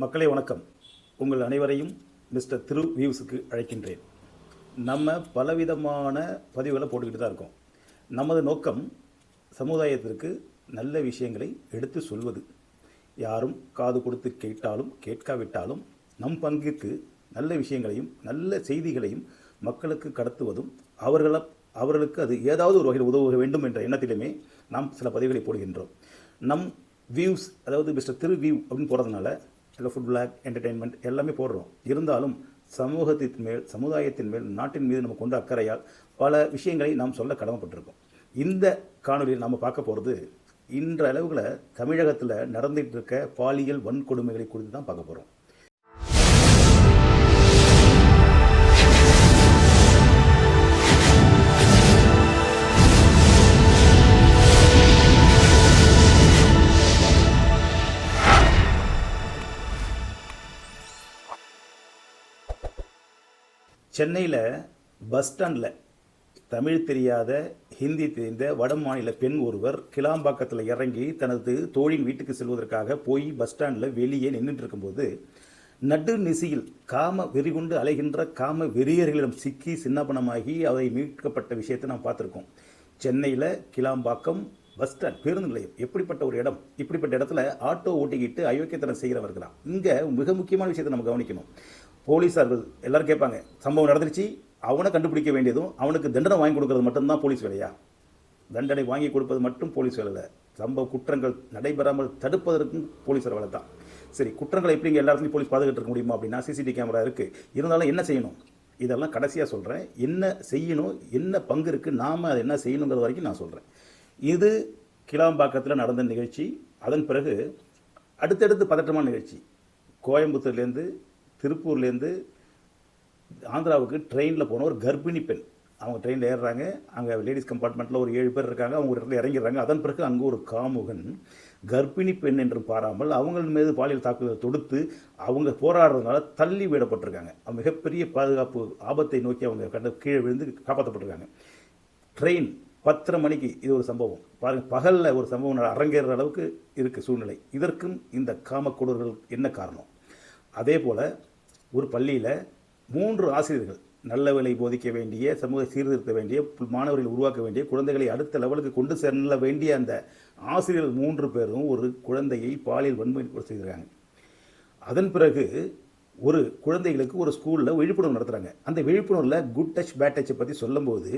மக்களே வணக்கம். உங்கள் அனைவரையும் மிஸ்டர் திரு வியூஸுக்கு அழைக்கின்றேன். நம்ம பலவிதமான பதிவுகளை போட்டுக்கிட்டு தான் இருக்கோம். நமது நோக்கம் சமுதாயத்திற்கு நல்ல விஷயங்களை எடுத்து சொல்வது. யாரும் காது கொடுத்து கேட்டாலும் கேட்காவிட்டாலும் நம் பங்கிற்கு நல்ல விஷயங்களையும் நல்ல செய்திகளையும் மக்களுக்கு கடத்துவதும் அவர்கள அவர்களுக்கு அது ஏதாவது ஒரு வகையில் உதவ வேண்டும் என்ற எண்ணத்திலுமே நாம் சில பதிவுகளை போடுகின்றோம். நம் வியூஸ் அதாவது மிஸ்டர் திரு வியூ அப்படின்னு போகிறதுனால இல்லை ஃபுட் பிளாக் என்டர்டெயின்மெண்ட் எல்லாமே போடுறோம். இருந்தாலும் சமூகத்தின் மேல் சமுதாயத்தின் மேல் நாட்டின் மீது நம்ம கொண்ட அக்கறையால் பல விஷயங்களை நாம் சொல்ல கடமைப்பட்டிருக்கோம். இந்த காணொலியில் நாம் பார்க்க போகிறது இன்றளவுல தமிழகத்தில் நடந்துகிட்டு இருக்க பாலியல் வன்கொடுமைகளை குறித்து தான் பார்க்க போகிறோம் சென்னையில் பஸ் ஸ்டாண்டில் தமிழ் தெரியாத ஹிந்தி தெரிந்த வட மாநில பெண் ஒருவர் கிளாம்பாக்கத்தில் இறங்கி தனது தோழின் வீட்டுக்கு செல்வதற்காக போய் பஸ் ஸ்டாண்டில் வெளியே நின்றுட்டு இருக்கும்போது நடு நிசியில் காம வெறிகுண்டு அலைகின்ற காம வெறியர்களிடம் சிக்கி சின்னப்பணமாகி அதை மீட்கப்பட்ட விஷயத்தை நாம் பார்த்துருக்கோம். சென்னையில் கிளாம்பாக்கம் பஸ் ஸ்டாண்ட் பேருந்து நிலையம் எப்படிப்பட்ட ஒரு இடம்? இப்படிப்பட்ட இடத்துல ஆட்டோ ஓட்டிக்கிட்டு அயோக்கியத்தனம் செய்கிறவர்களாம் இங்கே மிக முக்கியமான விஷயத்தை நம்ம கவனிக்கணும். போலீஸார்கள் எல்லோரும் கேட்பாங்க சம்பவம் நடந்துருச்சு அவனை கண்டுபிடிக்க வேண்டியதும் அவனுக்கு தண்டனை வாங்கி கொடுக்கறது மட்டும்தான் போலீஸ் வேலையா? தண்டனை வாங்கி கொடுப்பது மட்டும் போலீஸ் வேலை இல்லை. சம்பவ குற்றங்கள் நடைபெறாமல் தடுப்பதற்கும் போலீஸார் வேலை தான். சரி குற்றங்களை எப்படிங்க எல்லா இடத்துலையும் போலீஸ் பாதுகாட்டு இருக்க முடியுமா அப்படின்னா சிசிடிவி கேமரா இருக்குது இருந்தாலும் என்ன செய்யணும்? இதெல்லாம் கடைசியாக சொல்கிறேன் என்ன செய்யணும்? என்ன பங்கு இருக்குது நாம் அதை என்ன செய்யணுங்கிறது வரைக்கும் நான் சொல்கிறேன் இது கிளாம்பாக்கத்தில் நடந்த நிகழ்ச்சி. அதன் பிறகு அடுத்தடுத்து பதட்டமான நிகழ்ச்சி. கோயம்புத்தூர்லேருந்து திருப்பூர்லேருந்து ஆந்திராவுக்கு ட்ரெயினில் போன ஒரு கர்ப்பிணி பெண். அவங்க ட்ரெயினில் ஏறுறாங்க. அங்கே லேடிஸ் கம்பார்ட்மெண்ட்டில் ஒரு ஏழு பேர் இருக்காங்க. அவங்க ஒரு இடத்துல இறங்கிடுறாங்க. அதன் பிறகு அங்கே ஒரு காமுகன் கர்ப்பிணி பெண் என்று பாராமல் அவங்கள் மீது பாலியல் தாக்குதலை தொடுத்து அவங்க போராடுறதுனால தள்ளி விடப்பட்டிருக்காங்க. அவங்க மிகப்பெரிய பாதுகாப்பு ஆபத்தை நோக்கி அவங்க கண்ட கீழே விழுந்து காப்பாற்றப்பட்டிருக்காங்க. ட்ரெயின் பத்தரை மணிக்கு இது ஒரு சம்பவம். பாருங்கள் பகலில் ஒரு சம்பவம் அரங்கேற அளவுக்கு இருக்குது சூழ்நிலை. இதற்கும் இந்த காமக்கொடர்கள் என்ன காரணம்? அதே போல் ஒரு பள்ளியில் மூன்று ஆசிரியர்கள் நல்ல வேலை போதிக்க வேண்டிய சமூக சீர்திருத்த வேண்டிய மாணவர்களை உருவாக்க வேண்டிய குழந்தைகளை அடுத்த லெவலுக்கு கொண்டு செல்ல வேண்டிய அந்த ஆசிரியர்கள் மூன்று பேரும் ஒரு குழந்தையை பாலியல் வன்மை செய்திருக்காங்க. அதன் பிறகு ஒரு குழந்தைகளுக்கு ஒரு ஸ்கூலில் விழிப்புணர்வு நடத்துகிறாங்க அந்த விழிப்புணர்வில் குட் டச் பேட் டச்சை பற்றி சொல்லும்போது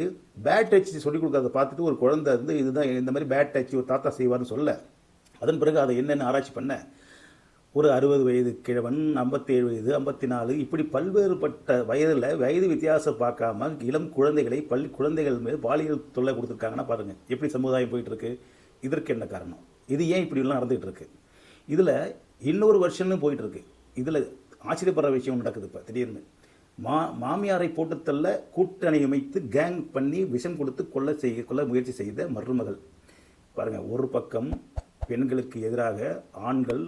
பேட் டச் சொல்லிக் கொடுக்கறத பார்த்துட்டு ஒரு குழந்தை வந்து இதுதான் இந்த மாதிரி பேட் டச் ஒரு தாத்தா செய்வார்னு சொல்ல அதன் பிறகு அதை என்னென்ன ஆராய்ச்சி பண்ண ஒரு அறுபது வயது கிழவன் ஐம்பத்தேழு வயது ஐம்பத்தி நாலு இப்படி பல்வேறுபட்ட வயதில் வயது வித்தியாசம் பார்க்காம இளம் குழந்தைகளை பள்ளி குழந்தைகள் மீது பாலியல் தொல்லை கொடுத்துருக்காங்கன்னா பாருங்கள் எப்படி சமுதாயம் போயிட்டு இருக்கு இதற்கு என்ன காரணம்? இது ஏன் இப்படிலாம் நடந்துகிட்டு இருக்கு இதில் இன்னொரு வருஷம்னு போயிட்டுருக்கு. இதில் ஆச்சரியப்படுற விஷயம் நடக்குது இப்போ திடீர்னு. மா மாமியாரை போட்டுத்தள்ள கூட்டணி அமைத்து கேங் பண்ணி விஷம் கொடுத்து கொள்ள செய்ய கொள்ள முயற்சி செய்த மருமகள். பாருங்கள் ஒரு பக்கம் பெண்களுக்கு எதிராக ஆண்கள்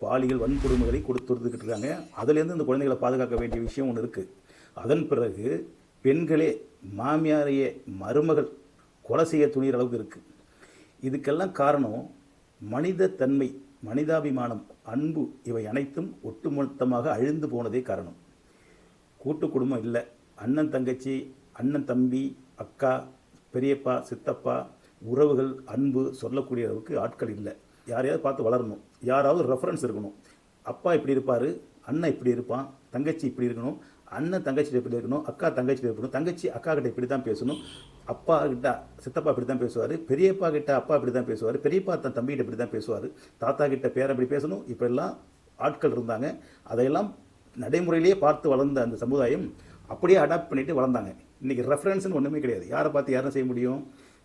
பாலியல் வன்கொடுமைகளை கொடுத்துருந்துக்கிட்டு இருக்காங்க அதுலேருந்து இந்த குழந்தைகளை பாதுகாக்க வேண்டிய விஷயம் ஒன்று இருக்குது அதன் பிறகு பெண்களே மாமியாரையே மருமகள் கொலை செய்ய துணிகிற அளவுக்கு இருக்குது இதுக்கெல்லாம் காரணம் மனித தன்மை மனிதாபிமானம் அன்பு இவை அனைத்தும் ஒட்டுமொத்தமாக அழிந்து போனதே காரணம். கூட்டு குடும்பம் இல்லை. அண்ணன் தங்கச்சி அண்ணன் தம்பி அக்கா பெரியப்பா சித்தப்பா உறவுகள் அன்பு சொல்லக்கூடிய அளவுக்கு ஆட்கள் இல்லை. யாரையாவது பார்த்து வளரணும். யாராவது ரெஃபரன்ஸ் இருக்கணும். அப்பா இப்படி இருப்பார் அண்ணன் இப்படி இருப்பான் தங்கச்சி இப்படி இருக்கணும் அண்ணன் தங்கச்சிட்ட இப்படி இருக்கணும் அக்கா தங்கச்சிட்ட இருக்கணும் தங்கச்சி அக்கா கிட்ட இப்படி தான் பேசணும் அப்பா கிட்ட சித்தப்பா இப்படி தான் பேசுவார் பெரியப்பா கிட்ட அப்பா இப்படி தான் பேசுவார் பெரியப்பா தன் தம்பிகிட்ட இப்படி தான் பேசுவார் தாத்தா கிட்ட பேரன் இப்படி பேசணும் இப்படிலாம் ஆட்கள் இருந்தாங்க. அதையெல்லாம் நடைமுறையிலேயே பார்த்து வளர்ந்த அந்த சமுதாயம் அப்படியே அடாப்ட் பண்ணிட்டு வளர்ந்தாங்க. இன்றைக்கி ரெஃபரன்ஸ்னு ஒன்றுமே கிடையாது. யாரை பார்த்து யாரும் செய்ய முடியும்?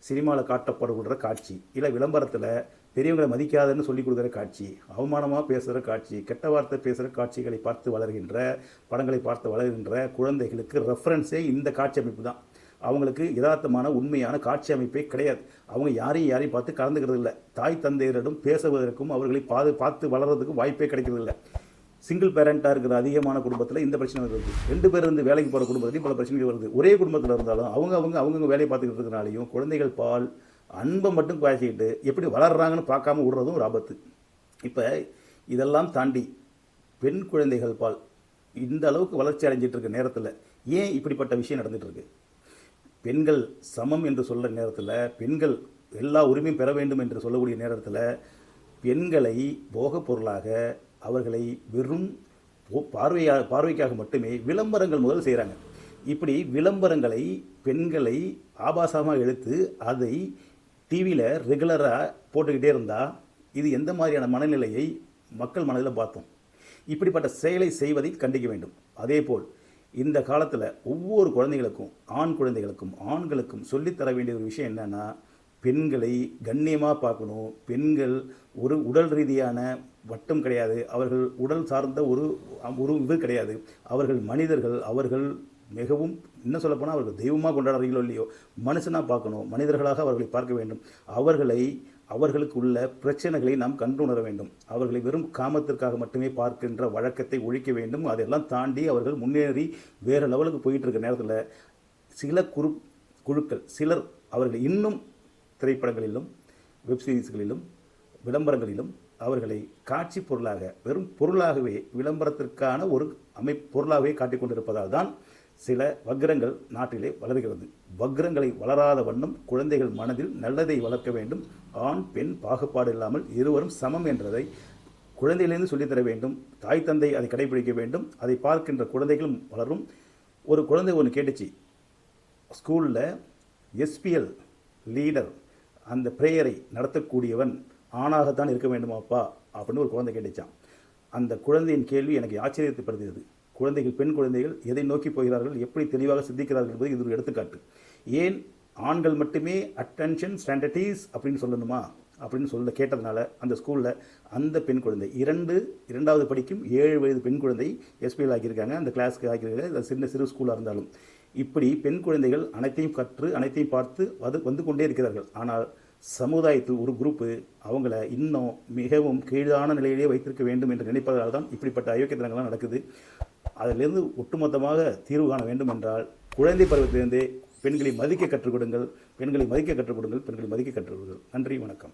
சினிமாவில் காட்டப்படுகிற காட்சி இல்லை விளம்பரத்தில் பெரியவங்களை மதிக்காதன்னு சொல்லிக் கொடுக்குற காட்சி அவமானமாக பேசுகிற காட்சி கெட்ட வார்த்தை பேசுகிற காட்சிகளை பார்த்து வளர்கின்ற படங்களை பார்த்து வளர்கின்ற குழந்தைகளுக்கு ரெஃபரன்ஸே இந்த காட்சி அமைப்பு தான். அவங்களுக்கு யதார்த்தமான உண்மையான காட்சி அமைப்பே கிடையாது. அவங்க யாரையும் யாரையும் பார்த்து கலந்துக்கிறது இல்லை. தாய் தந்தையரிடம் பேசுவதற்கும் அவர்களை பாது பார்த்து வளர்கிறதுக்கும் வாய்ப்பே கிடைக்கிறது இல்லை. சிங்கிள் பேரண்ட்டாக இருக்கிற அதிகமான குடும்பத்தில் இந்த பிரச்சனை வருது. ரெண்டு பேர் இருந்து வேலைக்கு போகிற குடும்பத்துலையும் பல பிரச்சனைகள் வருது. ஒரே குடும்பத்தில் இருந்தாலும் அவங்க அவங்க அவங்கவுங்க வேலையை பார்த்துக்கிட்டு இருக்கிறனாலையும் குழந்தைகள் பால் அன்பை மட்டும் குறைச்சிக்கிட்டு எப்படி வளர்றாங்கன்னு பார்க்காம விடுறதும் ஒரு ஆபத்து. இப்போ இதெல்லாம் தாண்டி பெண் குழந்தைகள் பால் இந்த அளவுக்கு வளர்ச்சி அடைஞ்சிட்டு இருக்க நேரத்தில் ஏன் இப்படிப்பட்ட விஷயம் நடந்துகிட்ருக்கு பெண்கள் சமம் என்று சொல்ல நேரத்தில் பெண்கள் எல்லா உரிமையும் பெற வேண்டும் என்று சொல்லக்கூடிய நேரத்தில் பெண்களை போகப் பொருளாக அவர்களை வெறும் பார்வையா பார்வைக்காக மட்டுமே விளம்பரங்கள் முதல் செய்கிறாங்க இப்படி விளம்பரங்களை பெண்களை ஆபாசமாக எடுத்து அதை டிவியில் ரெகுலராக போட்டுக்கிட்டே இருந்தால் இது எந்த மாதிரியான மனநிலையை மக்கள் மனதில் பார்த்தோம் இப்படிப்பட்ட செயலை செய்வதை கண்டிக்க வேண்டும். அதேபோல் இந்த காலத்தில் ஒவ்வொரு குழந்தைகளுக்கும் ஆண் குழந்தைகளுக்கும் ஆண்களுக்கும் சொல்லித்தர வேண்டிய ஒரு விஷயம் என்னன்னா பெண்களை கண்ணியமாக பார்க்கணும். பெண்கள் ஒரு உடல் ரீதியான வட்டம் கிடையாது. அவர்கள் உடல் சார்ந்த ஒரு ஒரு இது கிடையாது. அவர்கள் மனிதர்கள் அவர்கள் மிகவும் இன்னும் சொல்லப்போனால் அவர்கள் தெய்வமாக கொண்டாடுறீங்களோ இல்லையோ மனுஷனாக பார்க்கணும் மனிதர்களாக அவர்களை பார்க்க வேண்டும். அவர்களை அவர்களுக்கு உள்ள பிரச்சனைகளை நாம் கண்டுணர வேண்டும். அவர்களை வெறும் காமத்திற்காக மட்டுமே பார்க்கின்ற வழக்கத்தை ஒழிக்க வேண்டும். அதெல்லாம் தாண்டி அவர்கள் முன்னேறி வேறு லெவலுக்கு போயிட்டு இருக்க நேரத்தில் சில குரு குழுக்கள் சிலர் அவர்கள் இன்னும் திரைப்படங்களிலும் வெப் சீரிஸ்களிலும் விளம்பரங்களிலும் அவர்களை காட்சி பொருளாக வெறும் பொருளாகவே விளம்பரத்திற்கான ஒரு அமை பொருளாகவே காட்டிக்கொண்டிருப்பதால் தான் சில வக்ரங்கள் நாட்டிலே வளர்கிறது. வக்ரங்களை வளராத வண்ணம் குழந்தைகள் மனதில் நல்லதை வளர்க்க வேண்டும். ஆண் பெண் பாகுபாடு இல்லாமல் இருவரும் சமம் என்றதை குழந்தையிலிருந்து சொல்லித்தர வேண்டும். தாய் தந்தை அதை கடைபிடிக்க வேண்டும். அதை பார்க்கின்ற குழந்தைகளும் வளரும். ஒரு குழந்தை ஒன்று கேட்டுச்சு. ஸ்கூலில் எஸ்பிஎல் லீடர் அந்த ப்ரேயரை நடத்தக்கூடியவன் ஆணாகத்தான் இருக்க வேண்டுமாப்பா அப்படின்னு ஒரு குழந்தை கேட்டுச்சான் அந்த குழந்தையின் கேள்வி எனக்கு ஆச்சரியத்தைப்படுத்தியது குழந்தைகள் பெண் குழந்தைகள் எதை நோக்கி போகிறார்கள் எப்படி தெளிவாக சிந்திக்கிறார்கள் என்பது இது ஒரு எடுத்துக்காட்டு. ஏன் ஆண்கள் மட்டுமே அட்டென்ஷன் ஸ்டாண்டர்டீஸ் அப்படின்னு சொல்லணுமா? அப்படின்னு சொல்ல கேட்டதுனால அந்த ஸ்கூலில் அந்த பெண் குழந்தை இரண்டு இரண்டாவது படிக்கும் ஏழு வயது பெண் குழந்தை எஸ்பிஎல் ஆக்கியிருக்காங்க. அந்த கிளாஸ்க்கு ஆக்கியிருக்காங்க. சின்ன சிறு ஸ்கூலாக இருந்தாலும். இப்படி பெண் குழந்தைகள் அனைத்தையும் கற்று அனைத்தையும் பார்த்து வந்து வந்து கொண்டே இருக்கிறார்கள். ஆனால் சமுதாயத்தில் ஒரு குரூப்பு அவங்கள இன்னும் மிகவும் கீழான நிலையிலே வைத்திருக்க வேண்டும் என்று நினைப்பதால் தான் இப்படிப்பட்ட அயோக்கியத்தனங்கள்லாம் நடக்குது. அதிலிருந்து ஒட்டுமொத்தமாக தீர்வு காண வேண்டும் என்றால் குழந்தை பருவத்திலிருந்தே பெண்களை மதிக்க கற்றுக் கொடுங்கள் பெண்களை மதிக்க கற்றுக் கொடுங்கள் பெண்களை மதிக்க கற்றுக் கொடுங்கள். நன்றி வணக்கம்.